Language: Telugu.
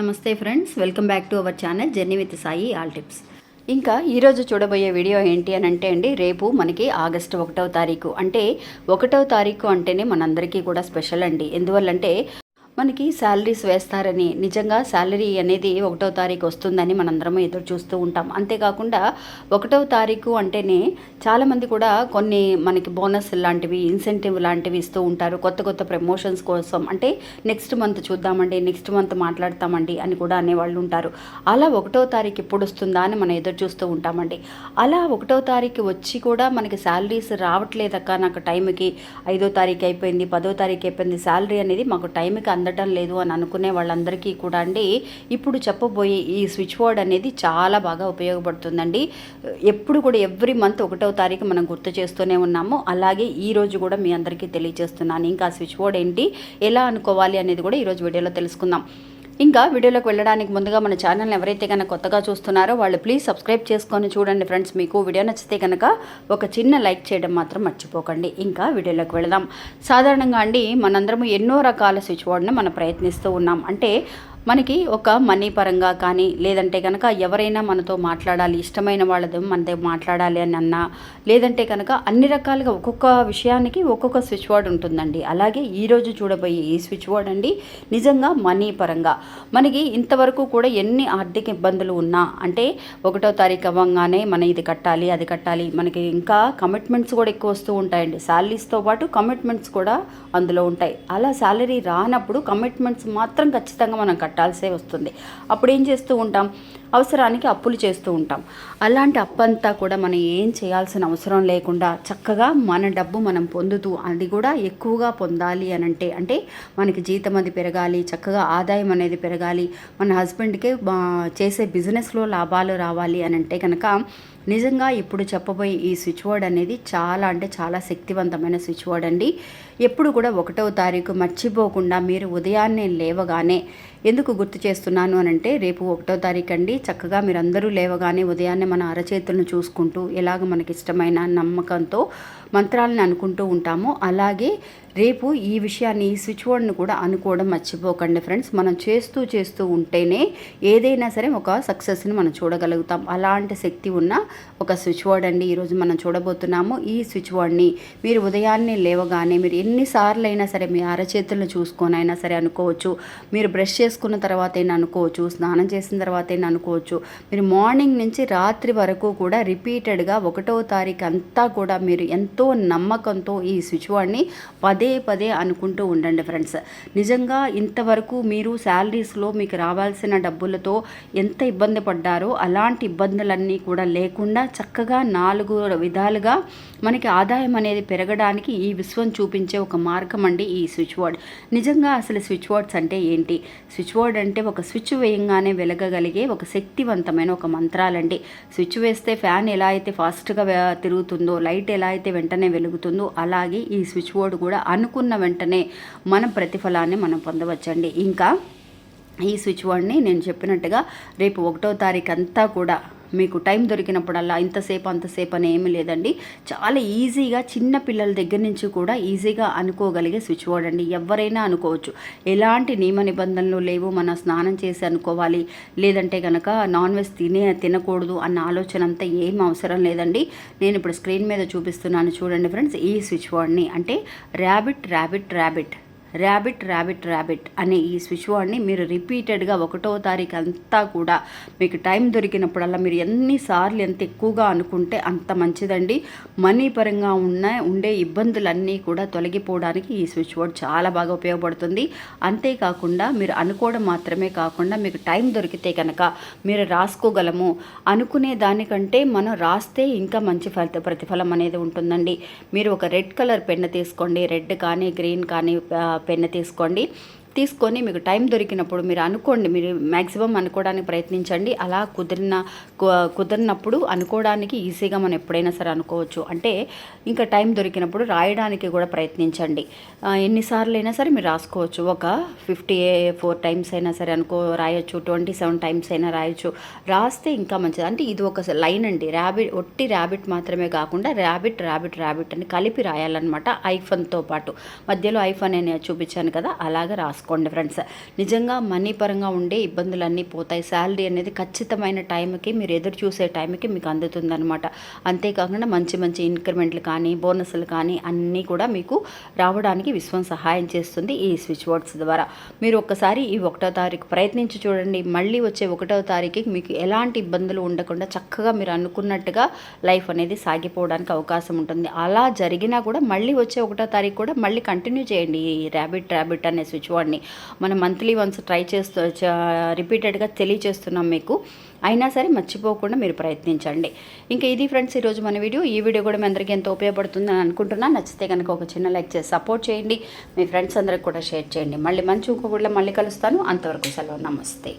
నమస్తే friends welcome back to our channel journey with Sai all tips. ఇంకా ఈరోజు చూడబోయే వీడియో ఏంటి అని అంటే అండి రేపు మనకి ఆగస్టు ఒకటవ తారీఖు. అంటే ఒకటవ తారీఖు అంటేనే మనందరికీ కూడా స్పెషల్ అండి. ఎందువల్లంటే మనకి శాలరీస్ వేస్తారని నిజంగా శాలరీ అనేది ఒకటో తారీఖు వస్తుందని మనందరం ఎదురు చూస్తూ ఉంటాం. అంతేకాకుండా ఒకటో తారీఖు అంటేనే చాలామంది కూడా కొన్ని మనకి బోనస్ లాంటివి ఇన్సెంటివ్ లాంటివి ఇస్తూ ఉంటారు. కొత్త కొత్త ప్రమోషన్స్ కోసం. అంటే నెక్స్ట్ మంత్ చూద్దామండి నెక్స్ట్ మంత్ మాట్లాడతామండి అని కూడా అనేవాళ్ళు ఉంటారు. అలా ఒకటో తారీఖు ఎప్పుడు వస్తుందా అని మనం ఎదురు చూస్తూ ఉంటామండి. అలా ఒకటో తారీఖు వచ్చి కూడా మనకి శాలరీస్ రావట్లేదక్క నాకు టైంకి ఐదో తారీఖు అయిపోయింది పదో తారీఖు అయిపోయింది. శాలరీ అనేది మాకు టైంకి ఉండటం లేదు అని అనుకునే వాళ్ళందరికీ కూడా అండి. ఇప్పుడు చెప్పబోయే ఈ స్విచ్ బోర్డ్ అనేది చాలా బాగా ఉపయోగపడుతుందండి. ఎప్పుడు కూడా ఎవ్రీ మంత్ ఒకటో తారీఖు మనం గుర్తు చేస్తూనే ఉన్నాము. అలాగే ఈ రోజు కూడా మీ అందరికీ తెలియజేస్తున్నాను. ఇంకా స్విచ్ బోర్డ్ ఏంటి ఎలా అనుకోవాలి అనేది కూడా ఈరోజు వీడియోలో తెలుసుకుందాం. ఇంకా వీడియోలోకి వెళ్ళడానికి ముందుగా మన ఛానల్ని ఎవరైతే కనుక కొత్తగా చూస్తున్నారో వాళ్ళు ప్లీజ్ సబ్స్క్రైబ్ చేసుకొని చూడండి ఫ్రెండ్స్ మీకు వీడియో నచ్చితే కనుక ఒక చిన్న లైక్ చేయడం మాత్రం మర్చిపోకండి. ఇంకా వీడియోలోకి వెళదాం. సాధారణంగా అండి మనందరము ఎన్నో రకాల స్విచ్ బోర్డ్ని మనం ప్రయత్నిస్తూ ఉన్నాం. అంటే మనకి ఒక మనీ పరంగా కానీ లేదంటే కనుక ఎవరైనా మనతో మాట్లాడాలి ఇష్టమైన వాళ్ళతో మనతో మాట్లాడాలి అని అన్నా లేదంటే కనుక అన్ని రకాలుగా ఒక్కొక్క విషయానికి ఒక్కొక్క స్విచ్ బోర్డ్ ఉంటుందండి. అలాగే ఈరోజు చూడబోయే ఈ స్విచ్ బోర్డ్ అండి నిజంగా మనీ పరంగా. మనకి ఇంతవరకు కూడా ఎన్ని ఆర్థిక ఇబ్బందులు ఉన్నా అంటే ఒకటో తారీఖు అవ్వగానే మనం ఇది కట్టాలి అది కట్టాలి మనకి ఇంకా కమిట్మెంట్స్ కూడా ఎక్కువ వస్తూ ఉంటాయండి. శాలరీస్తో పాటు కమిట్మెంట్స్ కూడా అందులో ఉంటాయి. అలా శాలరీ రానప్పుడు కమిట్మెంట్స్ మాత్రం ఖచ్చితంగా మనం కట్టాలి. కట్టాల్సే వస్తుంది. అప్పుడు ఏం చేస్తూ ఉంటాం? అవసరానికి అప్పులు చేస్తూ ఉంటాం. అలాంటి అప్పంతా కూడా మనం ఏం చేయాల్సిన అవసరం లేకుండా చక్కగా మన డబ్బు మనం పొందుతూ అది కూడా ఎక్కువగా పొందాలి అని అంటే అంటే మనకి జీతం అది పెరగాలి చక్కగా ఆదాయం అనేది పెరగాలి మన హస్బెండ్కి చేసే బిజినెస్లో లాభాలు రావాలి అని అంటే కనుక నిజంగా ఇప్పుడు చెప్పబోయే ఈ స్విచ్ బోర్డ్ అనేది చాలా అంటే చాలా శక్తివంతమైన స్విచ్ బోర్డ్ అండి. ఎప్పుడు కూడా ఒకటవ తారీఖు మర్చిపోకుండా మీరు ఉదయాన్నే లేవగానే ఎందుకు గుర్తు చేస్తున్నాను అని అంటే రేపు ఒకటో తారీఖు అండి. చక్కగా మీరందరూ లేవగానే ఉదయాన్నే మన అరచేతులను చూసుకుంటూ ఎలాగ మనకి ఇష్టమైన నమ్మకంతో మంత్రాలను అనుకుంటూ ఉంటామో అలాగే రేపు ఈ విషయాన్ని ఈ స్విచ్ బోర్డ్ని కూడా అనుకోవడం మర్చిపోకండి ఫ్రెండ్స్ మనం చేస్తూ చేస్తూ ఉంటేనే ఏదైనా సరే ఒక సక్సెస్ని మనం చూడగలుగుతాం. అలాంటి శక్తి ఉన్న ఒక స్విచ్ బోర్డ్ అండి ఈరోజు మనం చూడబోతున్నాము. ఈ స్విచ్ బోర్డ్ని మీరు ఉదయాన్నే లేవగానే మీరు ఎన్నిసార్లు అయినా సరే మీ అరచేతులను చూసుకొని అయినా సరే అనుకోవచ్చు. మీరు బ్రష్ చేసుకున్న తర్వాత అయినా అనుకోవచ్చు. స్నానం చేసిన తర్వాత అయినా అనుకోవచ్చు. మీరు మార్నింగ్ నుంచి రాత్రి వరకు కూడా రిపీటెడ్గా ఒకటో తారీఖు అంతా కూడా మీరు ఎంతో నమ్మకంతో ఈ స్విచ్ బోర్డ్ని పదే పదే పదే అనుకుంటూ ఉండండి ఫ్రెండ్స్. నిజంగా ఇంతవరకు మీరు శాలరీస్లో మీకు రావాల్సిన డబ్బులతో ఎంత ఇబ్బంది పడ్డారో అలాంటి ఇబ్బందులన్నీ కూడా లేకుండా చక్కగా నాలుగు విధాలుగా మనకి ఆదాయం అనేది పెరగడానికి ఈ విశ్వం చూపించే ఒక మార్గం అండి ఈ స్విచ్ బోర్డ్. నిజంగా అసలు స్విచ్ బోర్డ్స్ అంటే ఏంటి? స్విచ్ బోర్డ్ అంటే ఒక స్విచ్ వేయంగానే వెలగగలిగే ఒక శక్తివంతమైన ఒక మంత్రాలండి. స్విచ్ వేస్తే ఫ్యాన్ ఎలా అయితే ఫాస్ట్గా తిరుగుతుందో లైట్ ఎలా అయితే వెంటనే వెలుగుతుందో అలాగే ఈ స్విచ్ బోర్డు కూడా అనుకున్న వెంటనే మన ప్రతిఫలాన్ని మనం పొందవచ్చండి. ఇంకా ఈ స్విచ్ బోర్డ్ని నేను చెప్పినట్టుగా రేపు ఒకటో తారీఖు అంతా కూడా మీకు టైం దొరికినప్పుడల్లా ఇంతసేపు అంతసేపు అని ఏమీ లేదండి. చాలా ఈజీగా చిన్న పిల్లల దగ్గర నుంచి కూడా ఈజీగా అనుకోగలిగే స్విచ్ బోర్డ్ అండి. ఎవరైనా అనుకోవచ్చు. ఎలాంటి నియమ నిబంధనలు లేవు. మనం స్నానం చేసి అనుకోవాలి. లేదంటే కనుక నాన్ వెజ్ తినే తినకూడదు అన్న ఆలోచన అంతా ఏం అవసరం లేదండి. నేను ఇప్పుడు స్క్రీన్ మీద చూపిస్తున్నాను. చూడండి ఫ్రెండ్స్ ఈ స్విచ్ బోర్డ్ని. అంటే rabbit rabbit rabbit rabbit rabbit rabbit అనే ఈ స్విచ్ బోర్డ్ని మీరు రిపీటెడ్గా ఒకటో తారీఖు అంతా కూడా మీకు టైం దొరికినప్పుడల్లా మీరు ఎన్నిసార్లు ఎంత ఎక్కువగా అనుకుంటే అంత మంచిదండి. మనీ పరంగా ఉన్న ఉండే ఇబ్బందులన్నీ కూడా తొలగిపోవడానికి ఈ స్విచ్ బోర్డ్ చాలా బాగా ఉపయోగపడుతుంది. అంతేకాకుండా మీరు అనుకోవడం మాత్రమే కాకుండా మీకు టైం దొరికితే కనుక మీరు రాసుకోగలము. అనుకునే దానికంటే మనం రాస్తే ఇంకా మంచి ఫలిత ప్రతిఫలం అనేది ఉంటుందండి. మీరు ఒక రెడ్ కలర్ పెన్ను తీసుకోండి. రెడ్ కానీ గ్రీన్ కానీ పెన్ను తీసుకోండి. తీసుకొని మీకు టైం దొరికినప్పుడు మీరు అనుకోండి మీరు మ్యాక్సిమం అనుకోవడానికి ప్రయత్నించండి. అలా కుదిరిన కుదిరినప్పుడు అనుకోవడానికి ఈజీగా మనం ఎప్పుడైనా సరే అనుకోవచ్చు. అంటే ఇంకా టైం దొరికినప్పుడు రాయడానికి కూడా ప్రయత్నించండి. ఎన్నిసార్లు అయినా సరే మీరు రాసుకోవచ్చు. ఒక ఫిఫ్టీ ఫోర్ టైమ్స్ అయినా సరే అనుకో రాయొచ్చు. ట్వంటీ సెవెన్ టైమ్స్ అయినా రాయొచ్చు. రాస్తే ఇంకా మంచిది. అంటే ఇది ఒక లైన్ అండి. ర్యాబిట్ ఒట్టి ర్యాబిట్ మాత్రమే కాకుండా ర్యాబిట్ ర్యాబిట్ ర్యాబిట్ అని కలిపి రాయాలన్నమాట. ఐఫోన్తో పాటు. మధ్యలో ఐఫోన్ అని చూపించాను కదా అలాగా రాసుకో రాసుకోండి ఫ్రెండ్స్. నిజంగా మనీ పరంగా ఉండే ఇబ్బందులన్నీ పోతాయి. శాలరీ అనేది ఖచ్చితమైన టైంకి మీరు ఎదురు చూసే టైంకి మీకు అందుతుందన్నమాట. అంతేకాకుండా మంచి మంచి ఇంక్రిమెంట్లు కానీ బోనస్లు కానీ అన్నీ కూడా మీకు రావడానికి విశ్వం సహాయం చేస్తుంది ఈ స్విచ్ బోర్డ్స్ ద్వారా. మీరు ఒక్కసారి ఈ ఒకటో తారీఖు ప్రయత్నించి చూడండి. మళ్ళీ వచ్చే ఒకటో తారీఖుకి మీకు ఎలాంటి ఇబ్బందులు ఉండకుండా చక్కగా మీరు అనుకున్నట్టుగా లైఫ్ అనేది సాగిపోవడానికి అవకాశం ఉంటుంది. అలా జరిగినా కూడా మళ్ళీ వచ్చే ఒకటో తారీఖు కూడా మళ్ళీ కంటిన్యూ చేయండి ఈ ర్యాబిట్ ర్యాబిట్ అనే స్విచ్ బోర్డ్ని మనం మంత్లీ వన్స్ ట్రై చేస్తూ రిపీటెడ్గా తెలియచేస్తున్నాం మీకు. అయినా సరే మర్చిపోకుండా మీరు ప్రయత్నించండి. ఇంకా ఇది ఫ్రెండ్స్ ఈరోజు మన వీడియో. ఈ వీడియో కూడా మీ అందరికీ ఎంతో ఉపయోగపడుతుందని అనుకుంటున్నాను నచ్చితే కనుక ఒక చిన్న లైక్ చేసి సపోర్ట్ చేయండి. మీ ఫ్రెండ్స్ అందరికి కూడా షేర్ చేయండి. మళ్ళీ మంచి ఇంకొకటి మళ్ళీ కలుస్తాను. అంతవరకు సెలవు. నమస్తే.